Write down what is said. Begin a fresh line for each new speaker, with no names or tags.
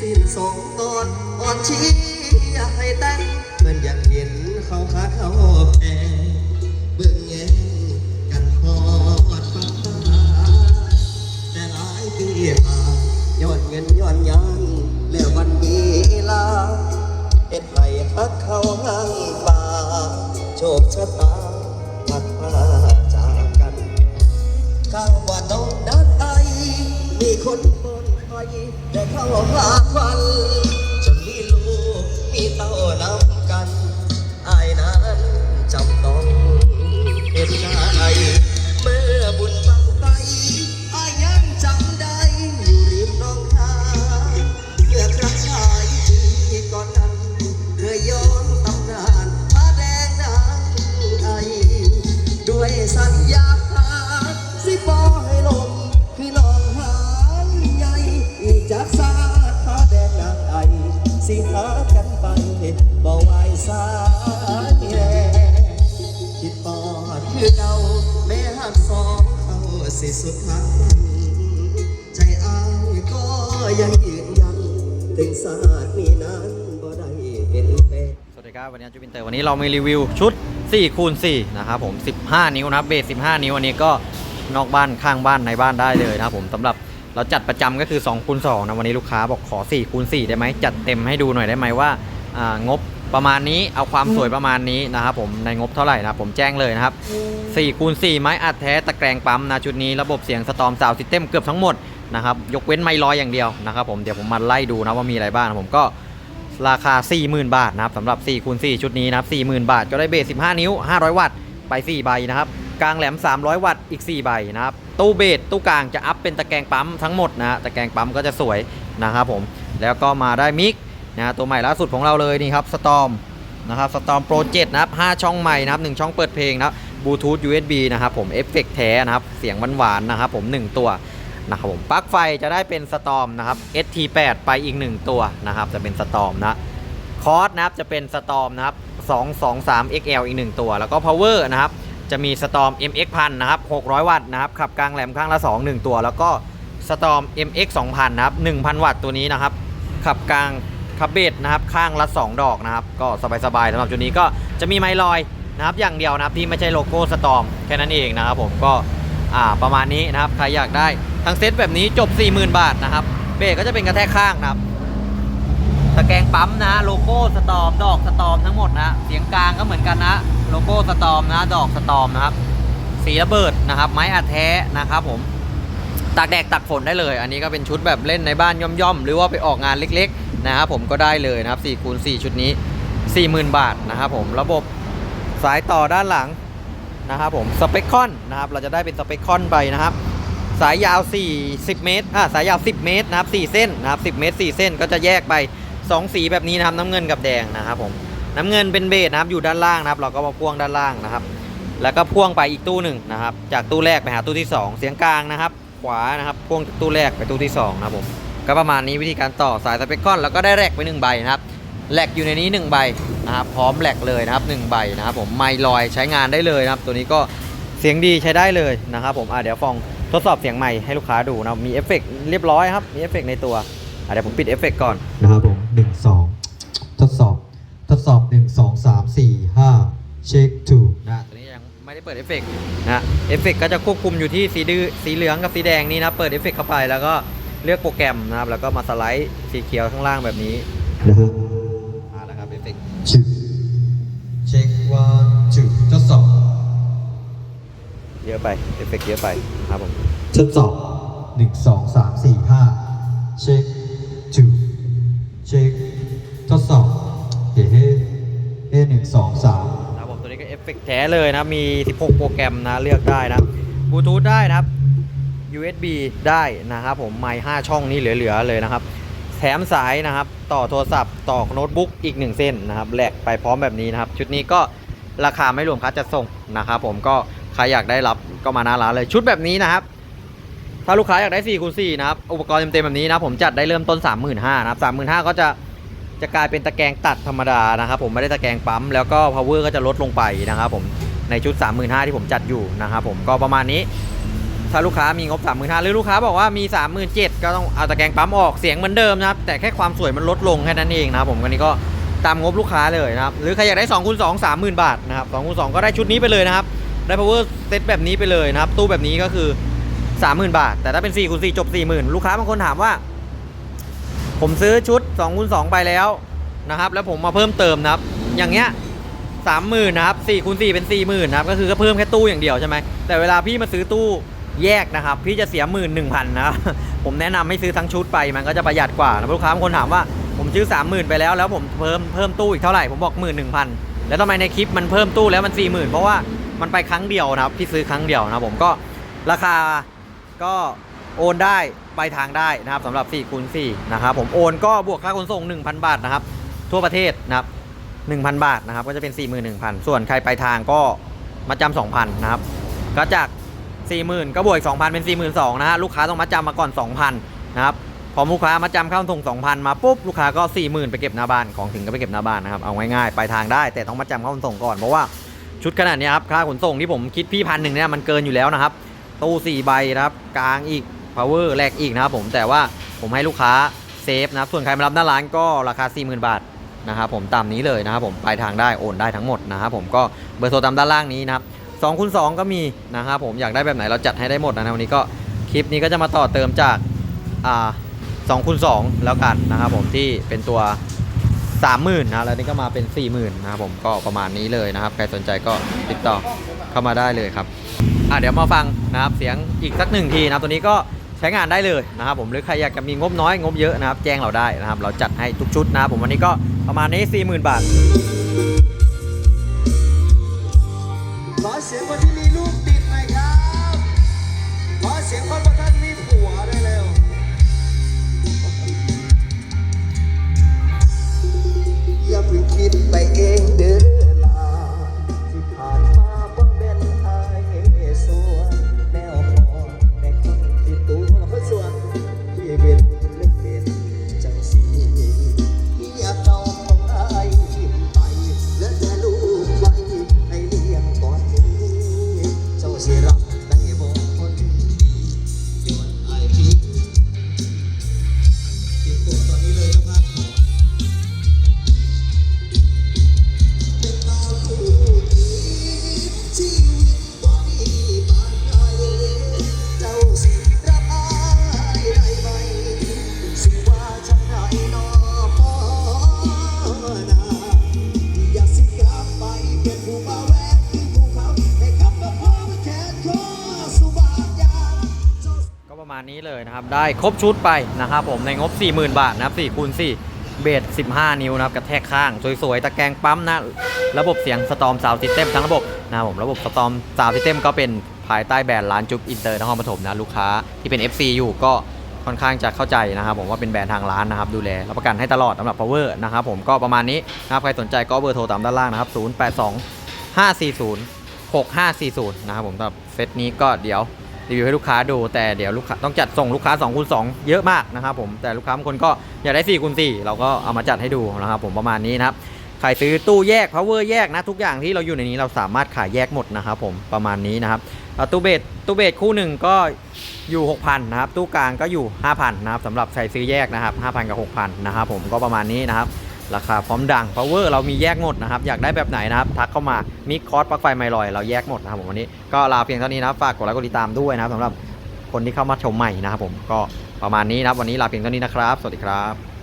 สิ้นสองตอนอ่อนชี้ให้เต้นมันอยางเห็นเขาคาเขา สิหากันไปบ่ไหวสายแลคิดปอดคือเก่าแม่หักสองเขาสิสุดทางใจอ้ายก็ยังยืนยันถึงศาสตร์นี้นั้นบ่ได้เห็นแปล
สวัสดีครับวันนี้จูบินเตอร์วันนี้เรามีรีวิวชุด4คูณ4นะครับผม 15 นิ้วนะเบส 15 นิ้วอันนี้ก็นอกบ้านข้างบ้านในบ้านได้เลยนะครับผมสำหรับ เราจัดประจำก็คือ2คูณ2นะวันนี้ลูกค้าบอกขอ4คูณ4ได้ไหมจัดเต็มให้ดูหน่อยได้ไหมว่างบประมาณนี้เอาความสวยประมาณนี้นะครับผมในงบเท่าไหร่นะผมแจ้งเลยนะครับ4คูณ4ไม้อัดแท้ตะแกรงปั๊มนะชุดนี้ระบบเสียงสตอมซาวซิสเต็มเกือบทั้งหมดนะครับยกเว้นไมค์ลอยอย่างเดียวนะครับผมเดี๋ยวผมมาไล่ดูนะว่ามีอะไรบ้างนะผมก็ราคา 40,000 บาทนะครับสำหรับ4คูณ4ชุดนี้นะครับ40,000 บาทก็ได้เบส 15 นิ้ว 500 วัตต์ไป 4 ใบนะครับ กลางแหลม 300 วัตต์อีก 4 ใบนะครับ ตู้เบสตู้กลางจะอัพเป็นตะแกรงปั๊มทั้งหมดนะฮะตะแกรงปั๊มก็จะสวยนะครับผม แล้วก็มาได้มิกนะฮะตัวใหม่ล่าสุดของเราเลยนี่ครับสตอมนะครับสตอมโปรเจนะครับ 5 ช่องใหม่นะครับ 1 ช่องเปิดเพลงนะครับบลูทูธ USB นะครับผมเอฟเฟกแท้นะครับ เสียงหวานๆนะครับผม 1 ตัวนะครับผมปลั๊กไฟจะได้เป็นสตอมนะครับ ST8 ไปอีก 1 ตัวนะครับ จะเป็นสตอมนะคอร์สนะครับจะเป็นสตอมนะครับ223 XL อีก 1 ตัว แล้วก็ power นะครับ จะมีสตอม MX 1000นะครับ600 วัตต์นะครับขับกลางแหลมข้างละ 2 1 ตัว แล้วก็สตอม MX 2000นะครับ1,000 วัตต์ตัวนี้นะครับ ขับกลางขับเบสนะครับข้างละ 2 ดอกนะครับ ก็สบายๆสำหรับจุดนี้ก็จะมีไมลอยนะครับอย่างเดียวนะครับที่ไม่ใช่โลโก้สตอมแค่นั้นเองนะครับผมก็อ่าประมาณนี้นะครับใครอยากได้ทั้งเซตแบบนี้จบ 40,000 บาทนะครับเบสก็จะเป็นกระแทกข้างนะครับ ตะแกรงปั๊มนะโลโก้สตอมดอกสตอมทั้งหมดนะเสียงกลางก็เหมือนกันนะโลโก้สตอมนะดอกสตอมนะครับสีระเบิดนะครับ ไม้อัดแท้นะครับผมตากแดดตากฝนได้เลย อันนี้ก็เป็นชุดแบบเล่นในบ้านย่อมๆ หรือว่าไปออกงานเล็กๆนะครับผมก็ได้เลยนะครับ4คูณ4ชุดนี้ 40,000 บาทนะครับผมระบบสายต่อด้านหลังนะครับผมสเปคคอนนะครับเราจะได้เป็นสเปคคอนไปนะครับสายยาว 40 เมตรอ่าสายยาว 10 เมตรนะครับ4เส้นนะครับ10 เมตร 4 เส้นก็จะแยกไป 2 สีแบบนี้นะครับน้ำเงินกับแดงนะครับผมน้ำเงินเป็นเบสนะครับอยู่ด้านล่างนะครับ เราก็มาพ่วงด้านล่างนะครับ แล้วก็พ่วงไปอีกตู้หนึ่งนะครับ จากตู้แรกไปหาตู้ที่ 2 เสียงกลางนะครับ ขวานะครับพ่วงจากตู้แรกไปตู้ที่2นะครับผมก็ประมาณนี้วิธีการต่อสายสเปคคอนแล้วก็ได้แรกไป1ใบนะครับแหลกอยู่ในนี้ 1 ใบนะครับพร้อมแหลกเลยนะครับ1ใบนะครับผมไมลอยใช้งานได้เลยนะครับ ตัวนี้ก็เสียงดีใช้ได้เลยนะครับผมอะเดี๋ยวฟองทดสอบเสียงใหม่ให้ลูกค้าดูนะมีเอฟเฟกต์เรียบร้อยครับมีเอฟเฟกต์ในตัวอะเดี๋ยวผมปิดเอฟเฟกก่อน
นะครับผม หนึ่งสองทดสอบ ทดสอบหนึ่งสองสามสี่ห้าเช็คทู
นะตัวนี้ยังไม่ได้เปิดเอฟเฟกต์นะเอฟเฟกต์ก็จะควบคุมอยู่ที่สีดื้อสีเหลืองกับสีแดงนี่นะ เปิดเอฟเฟกต์เข้าไปแล้วก็เลือกโปรแกรมนะครับ แล้วก็มาสไลด์สีเขียวข้างล่างแบบนี้
นะฮะ
มาแล้วครับเอฟเฟกต์
ชื่อเช็ควันจูทดสอบ
เยอะไปเอฟเฟกต์เยอะไปครับผม
ทดสอบหนึ่งสองสามสี่ห้าเช็คทู เช็คทดสอบเฮ้เฮ้เฮ้หนึ่งสองสาม
นะครับผมตัวนี้ก็เอฟเฟกต์แท้เลยนะ มี 16 โปรแกรมนะ เลือกได้นะบลูทูธได้นะครับ USB ได้นะครับผมไมค์5ช่องนี้เหลือ ๆ เลยนะครับ แถมสายนะครับ ต่อโทรศัพท์ ต่อโน้ตบุ๊กอีก 1 เส้นนะครับแหลกไปพร้อมแบบนี้นะครับ ชุดนี้ก็ราคาไม่รวมค่าจัดส่งนะครับผมก็ใครอยากได้รับก็มาหน้าร้านเลยชุดแบบนี้นะครับ ถ้าลูกค้าอยากได้4คูณ4นะครับ อุปกรณ์เต็มๆแบบนี้นะผมจัดได้เริ่มต้น 35,000นะครับ35,000ก็จะจะกลายเป็นตะแกรงตัดธรรมดานะครับผมไม่ได้ตะแกรงปั๊มแล้วก็ power ก็จะลดลงไปนะครับผมในชุด 35,000ที่ผมจัดอยู่นะครับผมก็ประมาณนี้ ถ้าลูกค้ามีงบ 3 5 0 0 0หรือลูกค้าบอกว่ามี 3 7 0 0 0ก็ต้องเอาตะแกรงปั๊มออกเสียงเหมือนเดิมนะครับแต่แค่ความสวยมันลดลงแค่นั้นเองนะครับผมวันนี้ก็ตามงบลูกค้าเลยนะครับหรือใครอยากได้2คูณ2 30,000 บาทนะครับ2คูณ2ก็ได้ชุดนี้ไปเลยนะครับได้ power set แบบนี้ไปเลยนะครับตู้แบบนี้ก็คือ 30,000 บาท แต่ถ้าเป็น4คูณ4จบ 40,000 ลูกค้าบางคนถามว่า ผมซื้อชุด2คูณ2ไปแล้วนะครับ แล้วผมมาเพิ่มเติมนะครับ อย่างเงี้ยสามหมื่นนะครับสี่คูณสี่เป็นสี่หมื่นนะครับ ก็คือก็เพิ่มแค่ตู้อย่างเดียวใช่ไหมแต่เวลาพี่มาซื้อตู้แยกนะครับ พี่จะเสียหมื่นหนึ่งพันนะครับ ผมแนะนำให้ซื้อทั้งชุดไปมันก็จะประหยัดกว่านะลูกค้าบางคนถามว่าผมซื้อสามหมื่นไปแล้วแล้วผมเพิ่มเพิ่มตู้อีกเท่าไหร่ผมบอกหมื่นหนึ่งพันแล้วทำไมในคลิปมันเพิ่มตู้แล้วมันสี่หมื่นเพราะว่ามันไปครั้งเดียวนะครับพี่ซื้อครั้งเดียวนะผมก็ราคา ก็โอนได้ไปทางได้นะครับสำหรับ4คูณ4นะครับผมโอนก็บวกค่าขนส่ง 1,000 บาทนะครับ ทั่วประเทศนะครับ1,000 บาทนะครับ ก็จะเป็น 41,000 ส่วนใครไปทางก็มาจำ2,000นะครับก็จาก 40,000 ก็บวกอีก2,000 เป็น 42,000นะฮะลูกค้าต้องมาจำมาก่อน 2,000นะครับพอลูกค้ามาจำเข้าส่ง 2,000 มาปุ๊บลูกค้าก็ 40,000 ไปเก็บหน้าบ้านของถึงก็ไปเก็บหน้าบ้านนะครับเอาง่ายๆไปทางได้ แต่ต้องมาจำเข้าส่งก่อนเพราะว่าชุดขนาดนี้ครับค่าขนส่งที่ผมคิดพี่พันหนึ่งเนี่ยมันเกินอยู่แล้วนะครับ ตู้4ใบนะครับกลางอีก power แลกอีกนะครับผมแต่ว่าผมให้ลูกค้าเซฟนะครับส่วนใครมารับหน้าร้านก็ราคา 40,000 บาทนะครับผมตามนี้เลยนะครับผมปลายทางได้โอนได้ทั้งหมดนะครับผมก็เบอร์โทรตามด้านล่างนี้นะครับ2คูณ2ก็มีนะครับผมอยากได้แบบไหนเราจัดให้ได้หมดนะวันนี้ก็คลิปนี้ก็จะมาต่อเติมจากอ่า2คูณ2แล้วกันนะครับผมที่เป็นตัว30,000นะแล้วนี่ก็มาเป็น40,000นะครับผมก็ประมาณนี้เลยนะครับใครสนใจก็ติดต่อเข้ามาได้เลยครับ อะเดี๋ยวมาฟังนะครับเสียงอีกสักหนึ่งทีนะครับตัวนี้ก็ใช้งานได้เลยนะครับผมหรือใครอยากจะมีงบน้อยงบเยอะนะครับแจ้งเราได้นะครับ เราจัดให้ทุกชุดนะครับผมวันนี้ก็ประมาณนี้ 40,000 บาท
ขอเสียงคนที่มีลูกติดหน่อยครับขอเสียงคนประท่านมีผัวด้วยเร็วอย่าเพิ่งคิดไปเอง ประมา
ณนี้เลยนะครับ ได้ครบชุดไปนะครับผมในงบ 40,000 บาทนะครับ4คูณ4เบส15 นิ้วนะครับกระแทกข้าง สวยๆ ตะแกรงปั๊มนะ ระบบเสียงสตอมซาวด์ซิสเต็มทั้งระบบนะครับผมระบบสตอมซาวด์ซิสเต็มก็เป็นภายใต้แบรนด์ร้านจุ๊บอินเตอร์นครปฐมนะลูกค้าที่เป็น FC อยู่ก็ค่อนข้างจะเข้าใจนะครับผมว่าเป็นแบรนด์ทางร้านนะครับดูแลรับประกันให้ตลอดสำหรับ power นะครับผมก็ประมาณนี้นะครับใครสนใจก็เบอร์โทรตามด้านล่างนะครับ082 540 6540นะครับผมสำหรับเซตนี้ก็เดี๋ยว รีวิวให้ลูกค้าดู แต่เดี๋ยวลูกค้าต้องจัดส่งลูกค้า2คูณ2เยอะมากนะครับผมแต่ลูกค้าบางคนก็อยากได้4คูณ4เราก็เอามาจัดให้ดูนะครับผมประมาณนี้นะครับใครซื้อตู้แยก power แยกนะทุกอย่างที่เราอยู่ในนี้เราสามารถขายแยกหมดนะครับผมประมาณนี้นะครับตู้เบสตู้เบสคู่หนึ่งก็อยู่ 6,000นะครับตู้กลางก็อยู่ 5,000นะครับสำหรับใครซื้อแยกนะครับ5,000กับ6,000นะครับผมก็ประมาณนี้นะครับ ราคาพร้อมดัง power เรามีแยกหมดนะครับ อยากได้แบบไหนนะครับ ทักเข้ามามิกคอร์สปลั๊กไฟไมลอย เราแยกหมดนะครับผมวันนี้ก็ลาเพียงเท่านี้นะฝากกดไลค์กดติดตามด้วยนะครับสำหรับคนที่เข้ามาชมใหม่นะครับผมก็ประมาณนี้นะครับวันนี้ลาเพียงเท่านี้นะครับ สวัสดีครับ